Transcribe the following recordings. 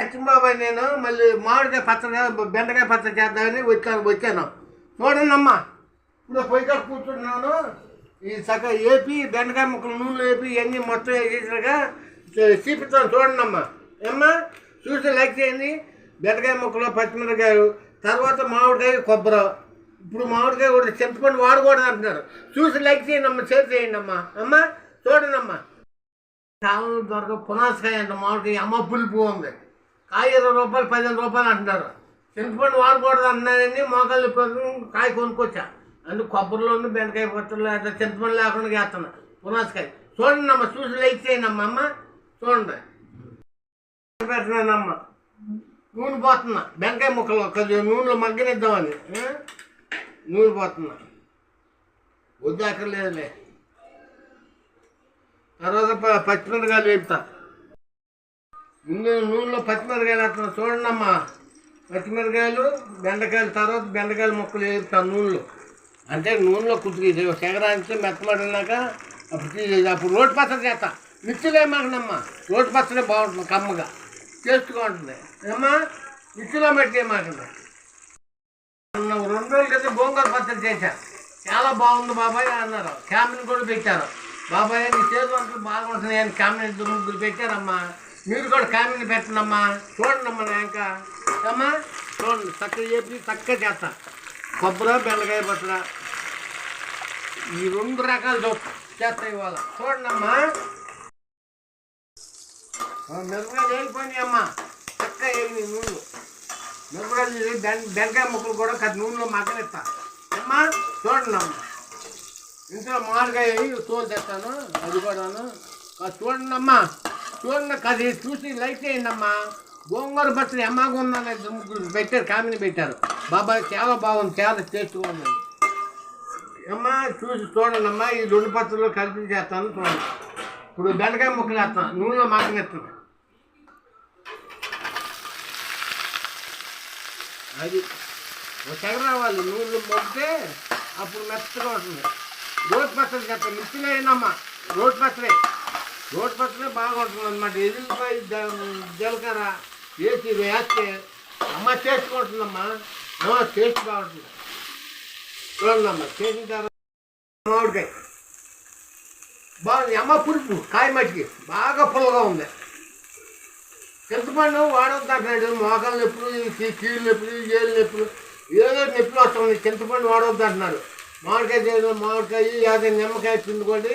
సచిన్ నేను మళ్ళీ మామిడికాయ పచ్చడి బెండకాయ పచ్చడి చేద్దామని వచ్చాను వచ్చాను. చూడండమ్మా. ఇప్పుడు పొయ్యి కాడ కూర్చుంటున్నాను. ఈ సగ ఏపి బెండకాయ ముక్కలు నూనెలు వేపి ఇవన్నీ మొత్తం వేసేసాక చూపిస్తాను చూడండమ్మా. ఏమ్మా? చూసి లైక్ చేయండి. బెండకాయ ముక్కలు పచ్చిమిరకాయలు తర్వాత మామిడికాయ కొబ్బరి. ఇప్పుడు మామిడికాయ కూడా చింతపండు వాడకూడదు అంటున్నారు. చూసి లైక్ చేయండి అమ్మా షేర్ చేయండి అమ్మా అమ్మా చూడండి అమ్మా చాలా దొరక పునాసకాయ అంట మామిడికాయ అమ్మ పులుపు ఉంది. కాయ ఇరవై రూపాయలు పదిహేను రూపాయలు అంటున్నారు. చింతపండు వాడకూడదు అంటున్నారని మోకాళ్ళు ఇప్పుడు కాయ కొనుక్కొచ్చా. అందుకు కొబ్బరిలోను బెండకాయ పచ్చళ్ళు అట్లా చింతపండు లేకుండా చేస్తున్నా. పునాసకాయ. చూడండి అమ్మ చూసి లైక్ చేయండి అమ్మ అమ్మ. చూడండి. పెట్టినానమ్మ నూనె పోతున్నా. బెండకాయ ముక్కలు కొద్దిగా నూనెలో మగ్గనిద్దామని. నూనె పోతున్నా. వద్దు అక్కర్లేదులే. తర్వాత పచ్చిమిరకాయలు వేపుతా. ముందు నూనెలో పచ్చిమిరకాయలు అట్లా చూడండి అమ్మా పచ్చిమిరకాయలు బెండకాయలు తర్వాత బెండకాయలు ముక్కలు వేస్తాను నూనెలో. అంటే నూనెలో కుదిరి సెగరాంచి మెత్తమడినాక అప్పుడు తీసేది అప్పుడు రోడ్డు పచ్చడి చేస్తా. మిర్చిలో మాకనమ్మా? రోడ్ పచ్చడి బాగుంటుంది కమ్మగా. చేసుకుంటుంది ఉంటుంది. ఏమ్మా? మిర్చిలో పెట్టి మాకండి రెండు రోజుల క్రితం గోంగూర పచ్చడి చేశాను చాలా బాగుంది బాబాయ్ అన్నారు. క్యామిన్ కూడా పెట్టారు. బాబాయ్ నీ చేతులు వంటలు బాగుంటున్నాయి అని క్యామిన్ ఇద్దరు ముగ్గురు పెట్టారమ్మా. మీరు కూడా కామెంట్ పెట్టండమ్మా చూడండి అమ్మా నా ఇంకా అమ్మా చూడండి చక్కగా చెప్పి చక్కగా చేస్తా. కొబ్బరి బెల్లకాయ పచ్చడ. ఈ రెండు రకాలు చేస్తా ఇవాళ. చూడండమ్మా మిరపకాయలు వెళ్ళిపోయినాయి అమ్మా. చక్కగా వేగినాయి నూనె. మిరపకాయలు బెం బెండకాయ ముక్కలు కూడా కది నూనెలో మగ్గనిస్తా. అమ్మా చూడండి అమ్మ ఇంట్లో మామిడికాయ తోలు తెస్తాను అది కూడాను. అది చూడండి అమ్మా చూడండి అది చూసి లైక్ చేయండి గోంగూర పచ్చడి అమ్మగా ఉందని పెట్టారు కామిని పెట్టారు. బాబాయ్ చాలా బాగుంది చాలా టేస్ట్గా ఉందండి. అమ్మా చూసి చూడండి అమ్మా ఈ రెండు పచ్చళ్ళు కలిపి చేస్తాను చూడండి. ఇప్పుడు బెండకాయ ముక్కలు వేస్తాను నూనెలో మగ్గనిస్తాను అది ఒక తెగ రావాలి నూనెలు మొక్కితే అప్పుడు మెత్తగా ఉంటుంది. రోడ్ పచ్చడి చేస్తాను మిర్చిలో అయినమ్మా రోడ్ పచ్చడి. రోడ్ పక్కనే బాగుంటుంది అనమాట ఎదిరిపోయి జీలకర్ర వేసి వేస్తే అమ్మ చేసుకుంటుందమ్మా అమ్మ టేస్ట్ బాగుంటుంది. చూడండమ్మా చేసిన తర్వాత మామిడికాయ. బాగుంది. అమ్మ పులుపు కాయ మట్టికి బాగా పుల్లగా ఉంది. చింతపండు వాడొద్దు మోకాలు నొప్పులు కీళ్ళు నొప్పులు ఏళ్ళు నొప్పులు ఏదో నొప్పులు వస్తుంది చింతపండు వాడొద్దు అంటున్నారు. మామిడికాయ మామిడికాయ అదే నిమ్మకాయ పిండుకోండి.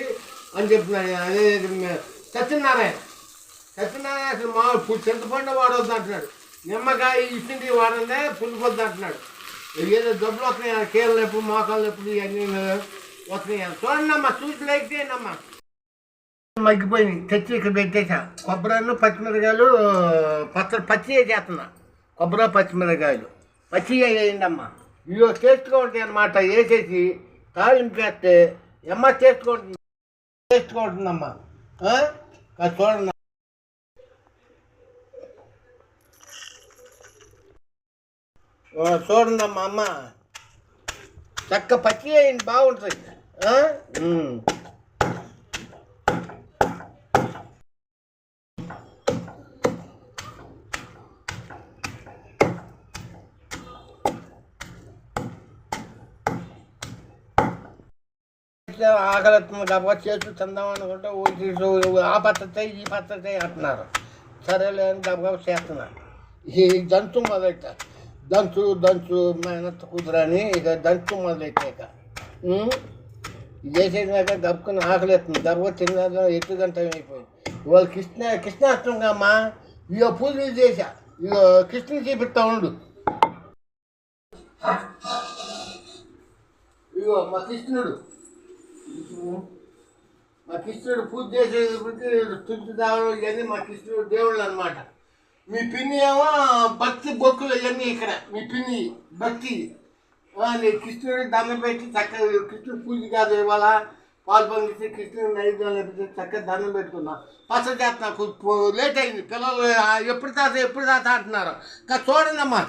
అని చెప్తున్నాడు. అదే సత్యనారాయణ. సత్యనారాయణ అసలు మా చింతపండు వాడొద్దు అంటున్నాడు. నిమ్మకాయ ఇచ్చింది వాడందే పులిపొద్దు అంటున్నాడు. ఏదో జబ్బులు వస్తున్నాయి కీళ్ళ నొప్పులు మోకాలు నొప్పులు ఇవన్నీ వస్తున్నాయి చూడండి చూసి లైక్ చేయండి మగ్గిపోయినాయి. తెచ్చి ఇక్కడ పెట్టేసా. కొబ్బరిను పచ్చిమిరకాయలు పచ్చ పచ్చి చేస్తున్నా. కొబ్బరి పచ్చిమిరకాయలు. పచ్చి వేయండమ్మా. అమ్మ ఇవి టేస్ట్గా ఉంటాయి అన్నమాట. వేసేసి తాలింపు వేస్తే ఎమ్మ టేస్ట్గా ఉంటుంది. టేస్ట్గా ఆ? అది చూడండి చూడండి అమ్మా. అమ్మ చక్క పచ్చి అయింది బాగుంటుంది. ఆ? ఆకలి ఇట్లా కాబట్టి చేతులు తిందాం అనుకుంటే ఓ ఆ పద్ధతి ఈ పద్ధతి అంటున్నారు. సరేలే అని గబగబ చేస్తున్నా ఈ దంచు మొదలెట్ట. దంచు దంచు మేనత్ కుదరని ఇక దంచు మొదలెట్టాక. చేసేసినాక దబ్బుకుని చేసేదాక దప్పుకుని ఆకలిస్తుంది. దెబ్బ తిన్న ఎత్తు గంట అయిపోయింది. ఇవాళ కృష్ణ కృష్ణాష్టమి అమ్మా. ఇక పూజలు చేశా. ఇక కృష్ణుని చూపిస్తా ఉండు. ఇగో మా కృష్ణుడు. మా కృష్ణుడు పూజ చేసేటప్పటికి తులసి దావడం ఇవన్నీ మా కృష్ణుడు దేవుళ్ళు అనమాట మీ పిన్ని ఏమో భక్తి బొక్కులు ఇవన్నీ ఇక్కడ మీ పిన్ని భక్తి. నీ కృష్ణుడి దండం పెట్టి చక్కగా కృష్ణుడు పూజ కాదు ఇవాళ పాలు పంపించి కృష్ణుడు నైవేద్యం లేకపోతే చక్కగా దండం పెట్టుకున్నా. పచ్చడి చేస్తున్నా లేట్ అయింది పిల్లలు ఎప్పుడు తాత ఎప్పుడు తాత అంటున్నారు. ఇంకా చూడండి అమ్మా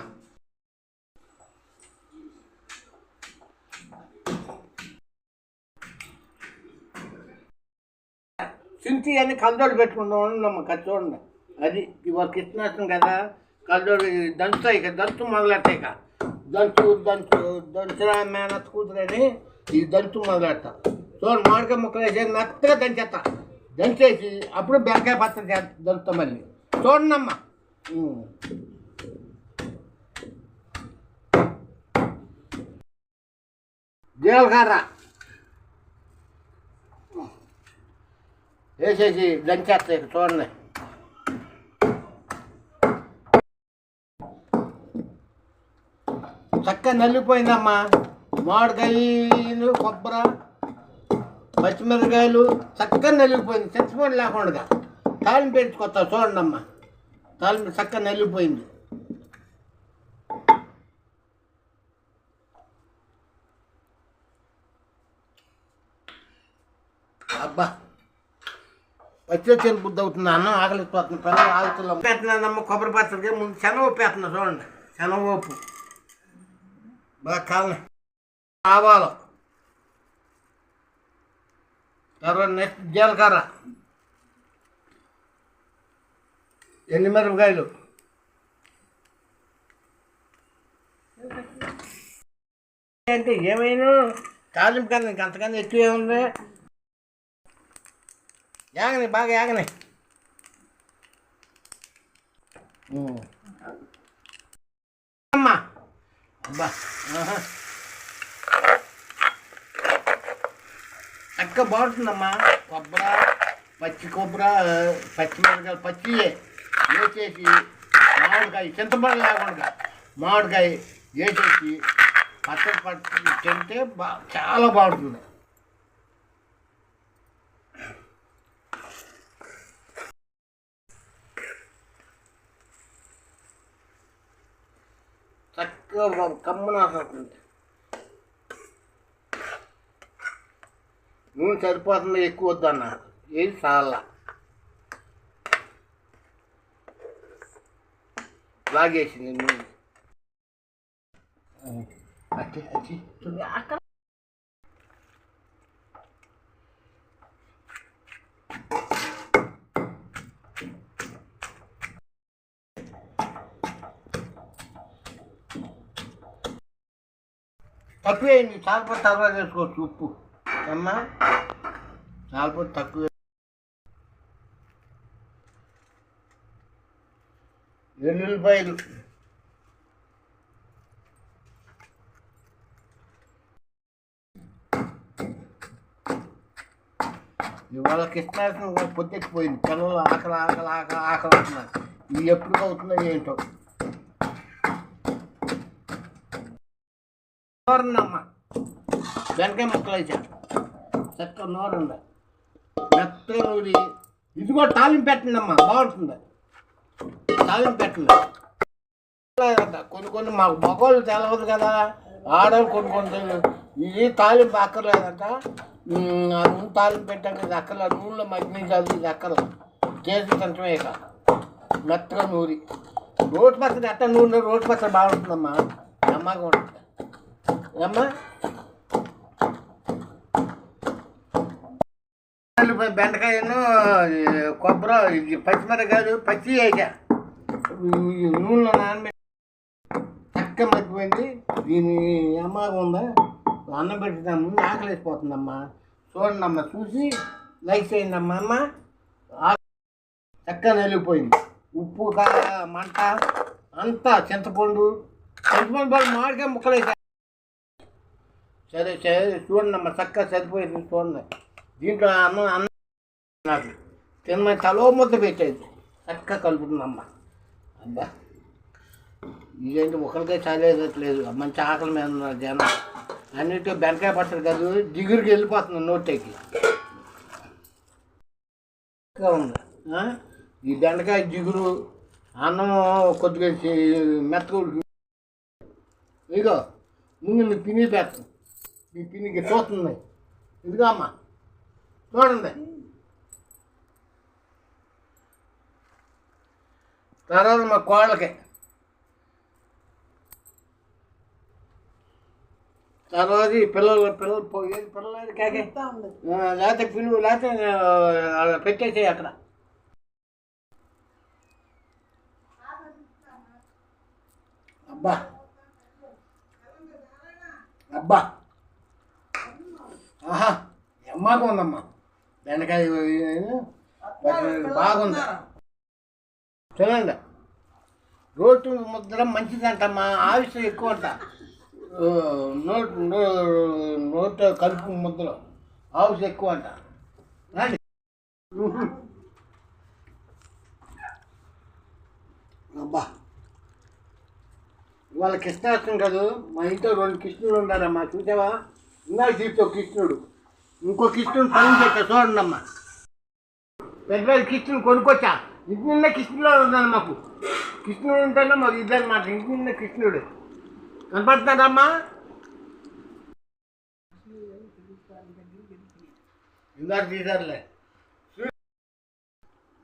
సింతి అని కలదోడు పెట్టుకుంటామని నమ్మకం చూడండి అది ఇవాళ కృష్ణాష్టం కదా కళ్ళోడు దంచుతాయి ఇక దంచు మొదలెట్టాయి ఇక. దంచు దంచు దంచురా మేనత్ కూతురని ఈ దంచు మొదలెడతా. చూడండి మామిడికాయ ముక్కలు వేసి మెత్తగా దంచేస్తా. దంచేసి అప్పుడు బెండకాయ పచ్చడి దంచుతా మళ్ళీ. చూడండి జీలకర్ర. వేసేసి దంచేస్తాయి ఇక చూడండి. చక్కగా నల్లిపోయిందమ్మా మామిడికాయలు కొబ్బరి పచ్చిమిరకాయలు చక్కగా నలిగిపోయింది. చచ్చిపోయింది లేకుండా తాలింపు పెంచుకొస్తా చూడండి అమ్మా తాలింపు చక్కగా నలిగిపోయింది అబ్బా వచ్చే చెరు బుద్ధి అవుతుంది అన్నం ఆకలిపోతుంది పిల్లలు ఆగుతున్నాం పెట్టినానమ్మ కొబ్బరి పచ్చడికి ముందు శనగ పెట్టిన చూడండి. శనగపప్పు బాగా కాలం ఆవాలు. తర్వాత నెక్స్ట్ జీలకర్ర. ఎన్ని మిరపకాయలు? అంటే ఏమైనా? కాజం కన్నా ఇంకంతకన్నా ఎక్కువ ఏముంది? యాగని బాగా యాగని. అమ్మా. అబ్బా. చక్క బాగుంటుందమ్మా. కొబ్బరి పచ్చి కొబ్బరి పచ్చిమిరపకాయలు పచ్చి వేసేసి మామిడికాయ చింతపండు లేకుండా మామిడికాయ వేసేసి పచ్చడి పచ్చి తింటే బా చాలా బాగుంటుంది. చక్కగా కమ్మన వస్తుంది నూనె సరిపోతుంది? ఎక్కువ వద్దన్న ఏది చాలా. లాగేసింది నూనె అచ్చి అచ్చి. అక్కడ తక్కువేయండి చాలపోతే తర్వాత వేసుకోవచ్చు ఉప్పు. అమ్మా చాలపోతే తక్కువ. వెల్లుల్లిపాయలు ఇవాళ కృష్ణాష్టమి కూడా పిల్లలు ఆకలి ఆకలి ఆకలి ఆకలి అంటున్నారు. ఇది ఎప్పుడు అవుతుందో ఏంటో. నోరన్నమ్మ బెండకాయ ముక్కలు వేసా. చక్క నోరండి మెత్తగా నూరి. ఇది కూడా తాలింపు పెట్టండి అమ్మా బాగుంటుంది. తాలింపు పెట్టండి లేదంట. కొన్ని కొన్ని మాకు మగవాళ్ళు తెలవదు కదా. ఆడవాళ్ళు కొన్ని కొన్ని ఇది తాలింపు అక్కర్లేదంట. నూనె తాలింపు పెట్టాక ఇది అక్కర్లేదు. నూనెలో మగ్గి కాదు ఇది అక్కర్లేదు. చేసి తింటమే ఇక. మెత్తగా నూరి. రోడ్ పచ్చడి ఎట్ట నూనె రోడ్ పచ్చడి బాగుంటుందమ్మా. అమ్మగా ఉంటుంది. ఏమ్మా? బెండకాయను కొబ్బరి ఇది పచ్చిమిరకాయలు పచ్చి వేసా. నూనెలో నానబెట్టి చక్క మర్చిపోయింది దీని అమ్మగా ఉందా? అన్నం పెట్టిన ముందు ఆకలి వేసిపోతుందమ్మా చూడండి అమ్మా చూసి లైక్ చేయండి అమ్మా. అమ్మ చక్క నలిగిపోయింది. ఉప్పు కార మంట అంతా చింతపండు. చింతపండు పాలు మామిడికాయ ముక్కలు సరే సరే చూడండి అమ్మ చక్కగా సరిపోయింది చూడండి. దీంట్లో అన్నం అన్నం నాకు తినమని తలో ముద్ద పెట్టేది. చక్కగా కలుపుతుందమ్మ అబ్బా ఇదేంటి ఒకరికే చాలేదట్లేదు మంచి ఆకలి మీద ఉన్నారు జనం. అన్నిటి బెండకాయ పచ్చడి కాదు దిగురికి వెళ్ళిపోతుంది నోటేకి. ఉంది. ఈ బెండకాయ జిగురు అన్నం కొద్దిగా చి- మెత్తగా ముందు మీ పెడతాను బీపీ నీకు చూస్తుంది ఇదిగా అమ్మా చూడండి. తర్వాత మా కోళ్ళకి. తర్వాత ఈ పిల్లలు పిల్లలు పోయేది పిల్లలు కేకే? లేకపోతే పిలువు లేకపోతే పెట్టేసే అక్కడ. అబ్బా. అబ్బా. ఆహా ఎమ్మాగా ఉందమ్మా బెండకాయ బాగుంది. చూడండి రోడ్డు ముద్ర మంచిదంటమ్మా ఆయుష్ ఎక్కువ అంట నోట్ నోట్ కలుపు ముద్దలో ఆయుష్ ఎక్కువ అంట రండి అబ్బా. ఇవాళ కృష్ణాష్టమి కాదు? మా ఇంట్లో రెండు కృష్ణుడు ఉన్నారమ్మా చూసావా? ఇందాక చూస్తే కృష్ణుడు. ఇంకో కృష్ణుడు పని చెక్క చూడండి పెద్ద పెద్ద కృష్ణుడు కొనుక్కొచ్చా? ఇంటి నిన్న కృష్ణుడు ఉన్నాను మాకు. కృష్ణుడు ఉంటేనే మాకు ఇద్దరు మాట. ఇంటి నిన్న కృష్ణుడు. కనపడుతున్నాడమ్మా? ఇందాక తీసారులే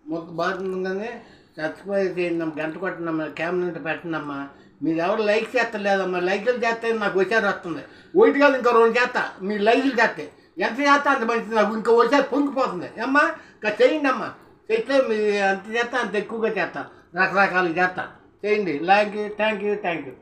మొత్తం బాగుంది సబ్స్క్రైబ్ చేయండి గంట కొట్టనమ్మా క్యామెరా పెట్టనమ్మా మీరు ఎవరు లైక్ చేస్తలేదమ్మా లైకులు చేస్తే నాకు వచ్చారు వస్తుంది ఒకటి కాదు ఇంకో రెండు చేస్తా. మీరు లైకులు చేస్తే. ఎంత చేస్తా అంత మంచిది. నాకు ఇంకా వచ్చారు పొంగిపోతుంది. అమ్మా ఇంకా చేయండి అమ్మా. చేస్తే మీరు అంత చేస్తా అంత ఎక్కువగా చేస్తా. రకరకాలు చేస్తా. చేయండి. Like thank you thank you